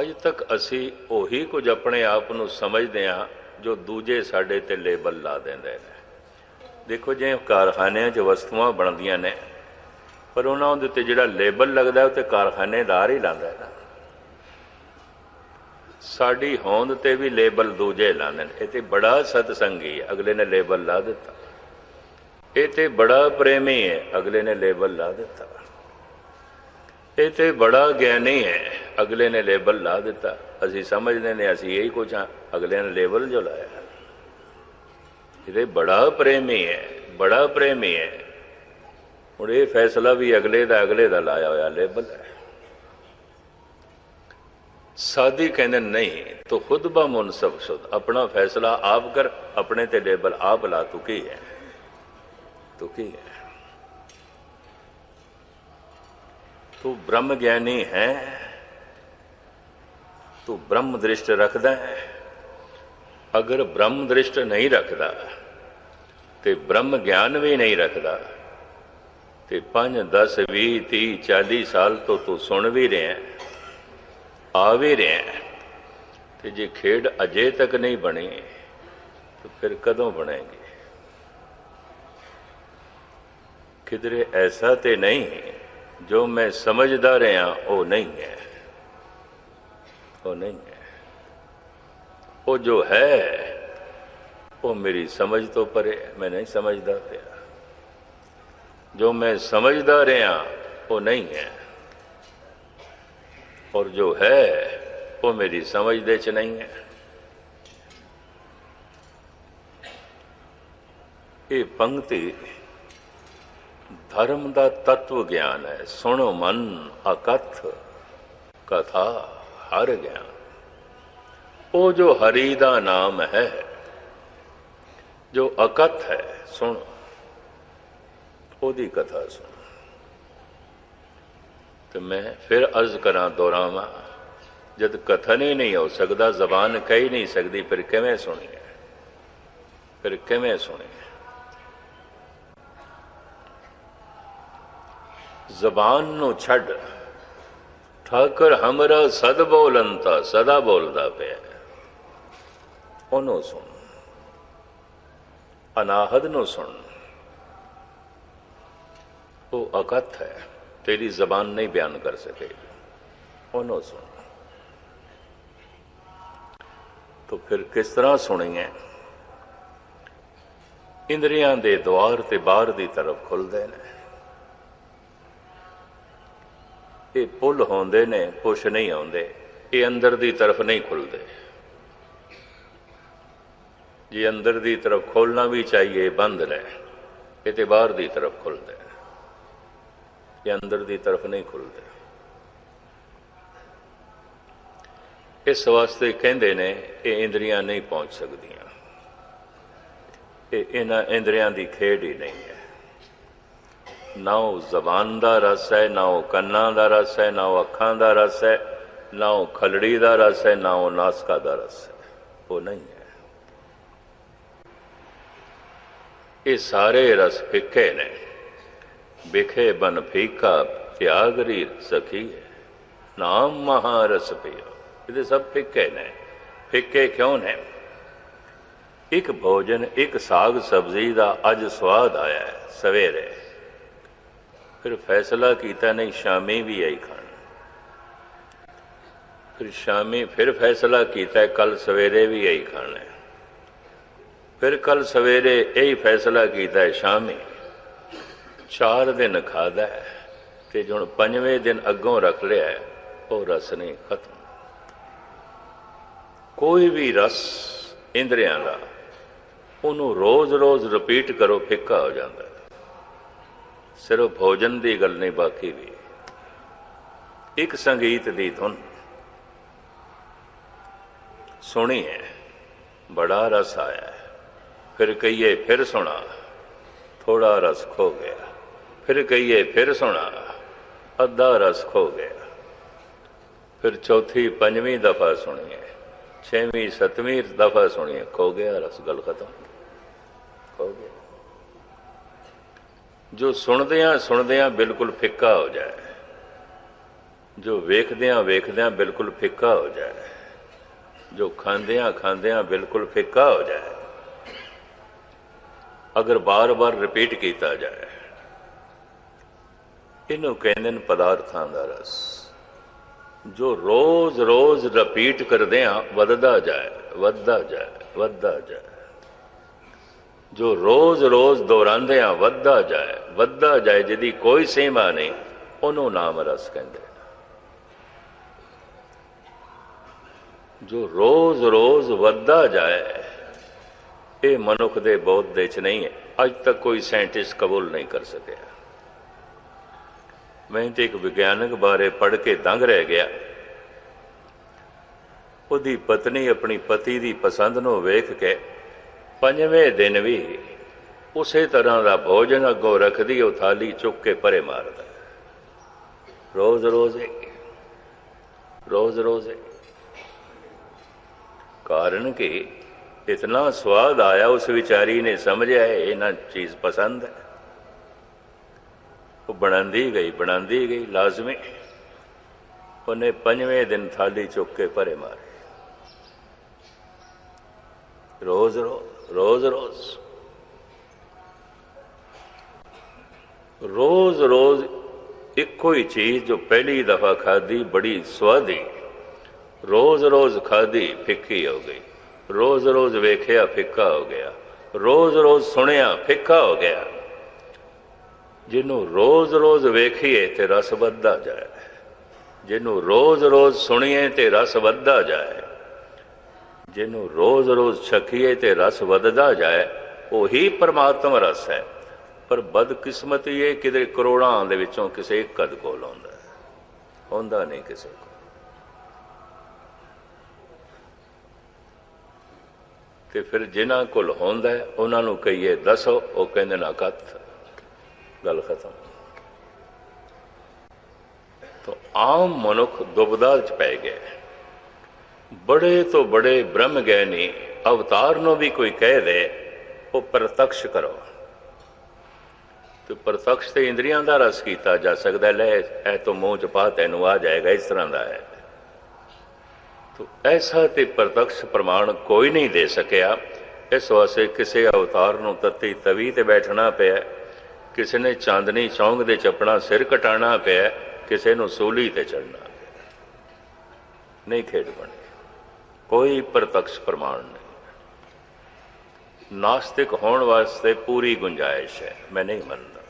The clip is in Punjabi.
ਅੱਜ ਤੱਕ ਅਸੀਂ ਉਹੀ ਕੁਝ ਆਪਣੇ ਆਪ ਨੂੰ ਸਮਝਦੇ ਹਾਂ ਜੋ ਦੂਜੇ ਸਾਡੇ ਤੇ ਲੇਬਲ ਲਾ ਦਿੰਦੇ ਨੇ ਦੇਖੋ ਜੇ ਕਾਰਖਾਨਿਆਂ 'ਚ ਵਸਤੂਆਂ ਬਣਦੀਆਂ ਨੇ, ਪਰ ਉਹਨਾਂ ਦੇ ਉੱਤੇ ਜਿਹੜਾ ਲੇਬਲ ਲੱਗਦਾ ਉਹ ਤੇ ਕਾਰਖਾਨੇਦਾਰ ਹੀ ਲਾਉਂਦਾ ਹੈ। ਸਾਡੀ ਹੋਂਦ ਤੇ ਵੀ ਲੇਬਲ ਦੂਜੇ ਲਾਉਂਦੇ ਨੇ। ਇਹ ਤੇ ਬੜਾ ਸਤਸੰਗੀ ਹੈ, ਅਗਲੇ ਨੇ ਲੇਬਲ ਲਾ ਦਿੱਤਾ। ਇਹ ਤੇ ਬੜਾ ਪ੍ਰੇਮੀ ਹੈ, ਅਗਲੇ ਨੇ ਲੇਬਲ ਲਾ ਦਿੱਤਾ। ਇਹ ਤੇ ਬੜਾ ਗਿਆਨੀ ਹੈ ਅਗਲੇ ਨੇ ਲੇਬਲ ਲਾ ਦਿੱਤਾ। ਅਸੀਂ ਸਮਝਦੇ ਨੇ, ਅਸੀਂ ਇਹੀ ਕੁਝ ਹਾਂ। ਅਗਲੇ ਨੇ ਲੇਬਲ ਜੋ ਲਾਇਆ ਇਹਦੇ ਬੜਾ ਪ੍ਰੇਮੀ ਹੈ, ਬੜਾ ਪ੍ਰੇਮੀ ਹੈ। ਹੁਣ ਇਹ ਫੈਸਲਾ ਵੀ ਅਗਲੇ ਦਾ ਅਗਲੇ ਦਾ ਲਾਇਆ ਹੋਇਆ ਲੇਬਲ ਹੈ। ਸਾਦੀ ਕਹਿੰਦੇ, ਨਹੀਂ, ਤੂੰ ਖੁਦ ਬਾ ਮੁਨਸਬ ਸੁਦ ਆਪਣਾ ਫੈਸਲਾ ਆਪ ਕਰ, ਆਪਣੇ ਤੇ ਲੇਬਲ ਆਪ ਲਾ। ਤੂੰ ਕੀ ਹੈ? ਤੂੰ ਕੀ ਹੈ? ਤੂੰ ਬ੍ਰਹਮ ਗਿਆਨੀ ਹੈ। ਤੂੰ ਬ੍ਰਹਮ ਦ੍ਰਿਸ਼ਟ ਰੱਖਦਾ ਹੈ। ਅਗਰ ਬ੍ਰਹਮ ਦ੍ਰਿਸ਼ਟ ਨਹੀਂ ਰੱਖਦਾ, ਤੇ ਬ੍ਰਹਮ ਗਿਆਨ ਵੀ ਨਹੀਂ ਰੱਖਦਾ, ਤੇ 5 10 20 30 40 ਸਾਲ ਤੋਂ ਤੂੰ ਸੁਣ ਵੀ ਰਿਹਾ ਆ ਵੀ ਰਿਹਾ ਤੇ ਜੇ ਖੇਡ ਅਜੇ ਤੱਕ ਨਹੀਂ ਬਣੀ, ਤਾਂ ਫਿਰ ਕਦੋਂ ਬਣੇਗੀ? ਕਿਧਰੇ ਐਸਾ ਤੇ ਨਹੀਂ, ਜੋ ਮੈਂ ਸਮਝਦਾ ਰਿਹਾ, ਉਹ ਨਹੀਂ ਹੈ। ਉਹ ਨਹੀਂ ਹੈ। ਉਹ ਜੋ ਹੈ, ਉਹ ਮੇਰੀ ਸਮਝ ਤੋਂ ਪਰੇ ਮੈਂ ਨਹੀਂ ਸਮਝਦਾ ਪਿਆ। ਜੋ ਮੈਂ ਸਮਝਦਾ ਰਿਹਾ, ਉਹ ਨਹੀਂ ਹੈ। ਔਰ ਜੋ ਹੈ, ਉਹ ਮੇਰੀ ਸਮਝ ਦੇ ਚ ਨਹੀਂ ਹੈ। ਇਹ ਪੰਕਤੀ ਧਰਮ ਦਾ ਤਤਵ ਗਿਆਨ ਹੈ। ਸੁਣੋ ਮਨ, ਅਕਥ, ਕਥਾ। ਹਰ ਗਿਆਨ ਉਹ ਜੋ ਹਰੀ ਦਾ ਨਾਮ ਹੈ, ਜੋ ਅਕਥ ਹੈ, ਸੁਣ। ਉਹਦੀ ਕਥਾ ਸੁਣ। ਤੇ ਮੈਂ ਫਿਰ ਅਰਜ਼ ਕਰਾਂ ਦੁਹਰਾਵਾਂ, ਜਦ ਕਥਨ ਹੀ ਨਹੀਂ ਹੋ ਸਕਦਾ, ਜ਼ਬਾਨ ਕਹਿ ਨਹੀਂ ਸਕਦੀ, ਫਿਰ ਕਿਵੇਂ ਸੁਣੀਏ? ਫਿਰ ਕਿਵੇਂ ਸੁਣੀਏ? ਜ਼ਬਾਨ ਨੂੰ ਛੱਡ ਠਾਕਰ ਹਮਰਾ ਸਦ ਬੋਲੰਤਾ, ਸਦਾ ਬੋਲਦਾ ਪਿਆ। ਉਹਨੂੰ ਸੁਣ। ਅਨਾਹਦ ਨੂੰ ਸੁਣ। ਉਹ ਅਕਥ ਹੈ। ਤੇਰੀ ਜ਼ਬਾਨ ਨਹੀਂ ਬਿਆਨ ਕਰ ਸਕੇਗੀ ਉਹਨੂੰ ਸੁਣ। तो ਫਿਰ ਕਿਸ ਤਰ੍ਹਾਂ ਸੁਣੀਏ ਇੰਦਰੀਆਂ ਦੇ ਦਵਾਰ ਤੇ ਬਾਹਰ ਦੀ ਤਰਫ ਖੁੱਲਦੇ ਨੇ। ਇਹ ਪੁੱਲ ਹੁੰਦੇ ਨੇ ਕੁਛ ਨਹੀਂ ਆਉਂਦੇ। ਇਹ ਅੰਦਰ ਦੀ ਤਰਫ ਨਹੀਂ ਖੁੱਲਦੇ। ਜੇ ਅੰਦਰ ਦੀ ਤਰਫ ਖੋਲਣਾ ਵੀ ਚਾਹੀਏ ਬੰਦ ਨੇ। ਇਹ ਤੇ ਬਾਹਰ ਦੀ ਤਰਫ ਖੁੱਲਦੇ ਇਹ ਅੰਦਰ ਦੀ ਤਰਫ ਨਹੀਂ ਖੁੱਲਦੇ। ਇਸ ਵਾਸਤੇ ਕਹਿੰਦੇ ਨੇ, ਇਹ ਇੰਦਰੀਆਂ ਨਹੀਂ ਪਹੁੰਚ ਸਕਦੀਆਂ। ਇਹ ਇਹਨਾਂ ਇੰਦਰੀਆਂ ਦੀ ਖੇਡ ਹੀ ਨਹੀਂ ਹੈ। ਨਾ ਉਹ ਜ਼ਬਾਨ ਦਾ ਰਸ ਹੈ, ਨਾ ਉਹ ਕੰਨਾਂ ਦਾ ਰਸ ਹੈ, ਨਾ ਉਹ ਅੱਖਾਂ ਦਾ ਰਸ ਹੈ, ਨਾ ਉਹ ਖਲੜੀ ਦਾ ਰਸ ਹੈ, ਨਾ ਉਹ ਨਾਸਕਾ ਦਾ ਰਸ ਹੈ। ਉਹ ਨਹੀਂ ਹੈ। ਇਹ ਸਾਰੇ ਰਸ ਫਿੱਕੇ ਨੇ। ਵਿਖੇ ਬਨ ਫੀਕਾ ਤਿਆਗਰੀ ਸਖੀ ਹੈ। ਨਾਮ ਮਹਾਰਸ ਪਿਓ ਇਹਦੇ ਸਭ ਫਿੱਕੇ ਨੇ। ਫਿੱਕੇ ਕਿਉਂ ਨੇ? ਇੱਕ ਭੋਜਨ, ਇੱਕ ਸਾਗ ਸਬਜ਼ੀ ਦਾ ਅੱਜ ਸਵਾਦ ਆਇਆ ਸਵੇਰੇ। ਫਿਰ ਫੈਸਲਾ ਕੀਤਾ ਨਹੀਂ, ਸ਼ਾਮੀ ਵੀ ਆਈ ਖਾਣ। ਫਿਰ ਸ਼ਾਮੀ ਫਿਰ ਫੈਸਲਾ ਕੀਤਾ, ਕੱਲ ਸਵੇਰੇ ਵੀ ਆਈ ਖਾਣਾ ਫਿਰ ਕੱਲ ਸਵੇਰੇ ਇਹੀ ਫੈਸਲਾ ਕੀਤਾ, ਸ਼ਾਮੀ। ਚਾਰ ਦਿਨ ਖਾਦਾ ਤੇ ਹੁਣ ਪੰਜਵੇਂ ਦਿਨ ਅੱਗੋਂ ਰੱਖ ਲਿਆ ਉਹ ਰਸ ਨਹੀਂ, ਖਤਮ। ਕੋਈ ਵੀ ਰਸ ਇੰਦਰੀਆਂ ਦਾ, ਉਹਨੂੰ ਰੋਜ਼-ਰੋਜ਼ ਰਿਪੀਟ ਕਰੋ, ਫਿੱਕਾ ਹੋ ਜਾਂਦਾ ਸਿਰਫ ਭੋਜਨ ਦੀ ਗੱਲ ਨਹੀਂ, ਬਾਕੀ ਵੀ ਇੱਕ ਸੰਗੀਤ ਦੀ ਧੁਨ। ਸੁਣੀ ਹੈ, ਬੜਾ ਰਸ ਆਇਆ। ਫਿਰ ਕਹੀਏ, ਫਿਰ ਸੁਣਾ। ਥੋੜਾ ਰਸ ਖੋ ਗਿਆ। ਫਿਰ ਕਹੀਏ, ਫਿਰ ਸੁਣਾ। ਅੱਧਾ ਰਸ ਖੋ ਗਿਆ। ਫਿਰ ਚੌਥੀ, ਪੰਜਵੀਂ ਦਫਾ ਸੁਣੀਏ, ਛੇਵੀਂ, ਸਤਵੀਂ ਦਫਾ ਸੁਣੀਏ, ਖੋ ਗਿਆ, ਰਸ ਗੱਲ ਖਤਮ ਖੋ ਗਿਆ ਜੋ ਸੁਣਦਿਆਂ ਸੁਣਦਿਆਂ ਬਿਲਕੁਲ ਫਿੱਕਾ ਹੋ ਜਾਏ, ਜੋ ਵੇਖਦਿਆਂ ਵੇਖਦਿਆਂ ਬਿਲਕੁਲ ਫਿੱਕਾ ਹੋ ਜਾਏ, ਜੋ ਖਾਂਦਿਆਂ ਖਾਂਦਿਆਂ ਬਿਲਕੁਲ ਫਿੱਕਾ ਹੋ ਜਾਏ, ਅਗਰ ਬਾਰ-ਬਾਰ ਰਿਪੀਟ ਕੀਤਾ ਜਾਏ, ਇਹਨੂੰ ਕਹਿੰਦੇ ਨੇ ਪਦਾਰਥਾਂ ਦਾ ਰਸ। ਜੋ ਰੋਜ਼-ਰੋਜ਼ ਰਿਪੀਟ ਕਰਦੇ ਆ, ਵੱਧਦਾ ਜਾਏ ਵੱਧਦਾ ਜਾਏ ਵੱਧਦਾ ਜਾਏ। ਜੋ ਰੋਜ਼-ਰੋਜ਼ ਦੁਹਰਾਉਂਦੇ ਆ, ਵੱਧਦਾ ਜਾਏ ਵੱਧਦਾ ਜਾਏ, ਜਿਹਦੀ ਕੋਈ ਸੀਮਾ ਨਹੀਂ, ਉਹਨੂੰ ਨਾਮ ਰਸ ਕਹਿੰਦੇ ਜੋ ਰੋਜ਼-ਰੋਜ਼ ਵੱਧਦਾ ਜਾਏ, ਇਹ ਮਨੁੱਖ ਦੇ ਬੌਧ ਦੇ ਚ ਨਹੀਂ ਹੈ। ਅੱਜ ਤੱਕ ਕੋਈ ਸਾਇੰਟਿਸਟ ਕਬੂਲ ਨਹੀਂ ਕਰ ਸਕਿਆ। ਮੈਂ ਤੇ ਇੱਕ ਵਿਗਿਆਨਕ ਬਾਰੇ ਪੜ੍ਹ ਕੇ ਦੰਗ ਰਹਿ ਗਿਆ। ਉਹਦੀ ਪਤਨੀ ਆਪਣੀ ਪਤੀ ਦੀ ਪਸੰਦ ਨੂੰ ਵੇਖ ਕੇ ਪੰਜਵੇਂ ਦਿਨ ਵੀ ਉਸੇ ਤਰ੍ਹਾਂ ਦਾ ਭੋਜਨ ਅੱਗੋਂ ਰੱਖਦੀ ਉਹ ਥਾਲੀ ਚੁੱਕ ਕੇ ਪਰੇ ਮਾਰਦਾ। ਰੋਜ਼ ਰੋਜ਼ ਰੋਜ਼ ਰੋਜ਼ ਕਾਰਨ ਕਿ? ਇਤਨਾ ਸਵਾਦ ਆਇਆ ਉਸ ਵਿਚਾਰੀ ਨੇ ਸਮਝਿਆ ਇਹ ਨਾ ਚੀਜ਼ ਪਸੰਦ ਹੈ। ਉਹ ਬਣਾਉਂਦੀ ਗਈ ਬਣਾਉਂਦੀ ਗਈ, ਲਾਜ਼ਮੀ। ਉਹਨੇ ਪੰਜਵੇਂ ਦਿਨ ਥਾਲੀ ਚੁੱਕ ਕੇ ਪਰੇ ਮਾਰੇ। ਰੋਜ਼ ਰੋਜ਼। ਰੋਜ਼ ਰੋਜ਼। ਰੋਜ਼ ਰੋਜ਼ ਇੱਕੋ ਹੀ ਚੀਜ਼ ਜੋ ਪਹਿਲੀ ਦਫਾ ਖਾਦੀ ਬੜੀ ਸਵਾਦੀ। ਰੋਜ਼ ਰੋਜ਼ ਖਾਦੀ ਫਿੱਕੀ ਹੋ ਗਈ। ਰੋਜ਼ ਰੋਜ਼ ਵੇਖਿਆ, ਫਿੱਕਾ ਹੋ ਗਿਆ। ਰੋਜ਼ ਰੋਜ਼ ਸੁਣਿਆ, ਫਿੱਕਾ ਹੋ ਗਿਆ। ਜਿਹਨੂੰ ਰੋਜ਼ ਰੋਜ਼ ਵੇਖੀਏ ਤੇ ਰਸ ਵੱਧਦਾ ਜਾਏ। ਜਿਹਨੂੰ ਰੋਜ਼ ਰੋਜ਼ ਸੁਣੀਏ ਤੇ ਰਸ ਵੱਧਦਾ ਜਾਏ। ਜਿਹਨੂੰ ਰੋਜ਼ ਰੋਜ਼ ਛਕੀਏ ਤੇ ਰਸ ਵਧਦਾ ਜਾਏ, ਉਹੀ ਪਰਮਾਤਮਾ ਰਸ ਹੈ। ਪਰ ਬਦਕਿਸਮਤੀ ਇਹ ਕਿਤੇ ਕਰੋੜਾਂ ਦੇ ਵਿੱਚੋਂ ਕਿਸੇ ਇੱਕ ਕਦ ਕੋਲ ਆਉਂਦਾ ਹੈ। ਹੁੰਦਾ ਨਹੀਂ ਕਿਸੇ ਕੋਲ। ਤੇ ਫਿਰ ਜਿਨ੍ਹਾਂ ਕੋਲ ਹੁੰਦਾ ਉਹਨਾਂ ਨੂੰ ਕਹੀਏ, ਦੱਸੋ, ਉਹ ਕਹਿੰਦੇ ਨਾ ਕਤ ਗੱਲ ਖਤਮ। ਤਾਂ ਆਮ ਮਨੁੱਖ ਦੁਬਦਾ ਚ ਪੈ ਗਿਆ ਬੜੇ ਤੋਂ ਬੜੇ ਬ੍ਰਹਮ ਗਿਆਨੀ ਅਵਤਾਰ ਨੂੰ ਵੀ ਕੋਈ ਕਹਿ ਦੇ, ਉਹ ਪ੍ਰਤੱਖ ਕਰੋ। ਤੇ ਪ੍ਰਤੱਖ ਤੇ ਇੰਦਰੀਆਂ ਦਾ ਰਸ ਕੀਤਾ ਜਾ ਸਕਦਾ, ਲੈ ਇਹ ਤੋਂ ਮੂੰਹ ਚ ਪਾ ਤੈਨੂੰ ਆ ਜਾਏਗਾ, ਇਸ ਤਰ੍ਹਾਂ ਦਾ ਹੈ। ਤੋ ਐਸਾ ਤੇ ਪ੍ਰਤੱਖ ਪ੍ਰਮਾਣ ਕੋਈ ਨਹੀਂ ਦੇ ਸਕਿਆ। ਇਸ ਵਾਸਤੇ ਕਿਸੇ ਅਵਤਾਰ ਨੂੰ ਤਤੀ ਤਵੀ ਤੇ ਬੈਠਣਾ ਪਿਆ, ਕਿਸੇ ਨੇ ਚਾਂਦਨੀ ਚੌਂਕ ਦੇ ਚੱਪਣਾ ਸਿਰ ਕਟਾਣਾ ਪਿਆ, ਕਿਸੇ ਨੂੰ ਸੋਲੀ ਤੇ ਚੜਨਾ ਪਿਆ। ਨਹੀਂ ਖੇਡ ਬਣੀ। ਕੋਈ ਪ੍ਰਤੱਖ ਪ੍ਰਮਾਣ ਨਹੀਂ। ਨਾਸਤਿਕ ਹੋਣ ਵਾਸਤੇ ਪੂਰੀ ਗੁੰਜਾਇਸ਼ ਹੈ ਮੈਂ ਨਹੀਂ ਮੰਨਦਾ।